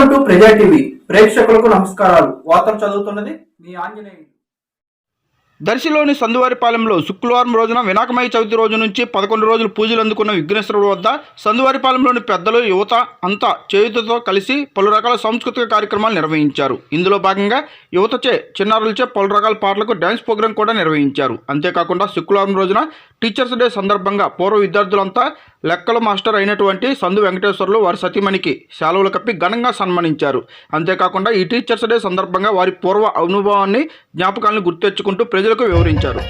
Welcome to ప్రజా TV ప్రేక్షకులకు నమస్కారాలు. వార్తలు చదువుతున్నది మీ ఆంజనేయులు. దర్శిలోని సందువారిపాలెంలో శుక్రవారం రోజున వినాయకమయ చవితి రోజు నుంచి పదకొండు రోజులు పూజలు అందుకున్న విఘ్నేశ్వరుడు వద్ద సందువారిపాలెంలోని పెద్దలు యువత అంతా చేయుతతో కలిసి పలు రకాల సాంస్కృతిక కార్యక్రమాలు నిర్వహించారు. ఇందులో భాగంగా యువతచే చిన్నారులచే పలు రకాల పాటలకు డ్యాన్స్ ప్రోగ్రాం కూడా నిర్వహించారు. అంతేకాకుండా శుక్రవారం రోజున టీచర్స్ డే సందర్భంగా పూర్వ విద్యార్థులంతా లెక్కల మాస్టర్ అయినటువంటి సందు వెంకటేశ్వర్లు వారి సతీమణికి సెలవులు కప్పి ఘనంగా సన్మానించారు. అంతేకాకుండా ఈ టీచర్స్ డే సందర్భంగా వారి పూర్వ అనుభవాన్ని జ్ఞాపకాలను గుర్తెచ్చుకుంటూ ప్రజలకు వివరించారు.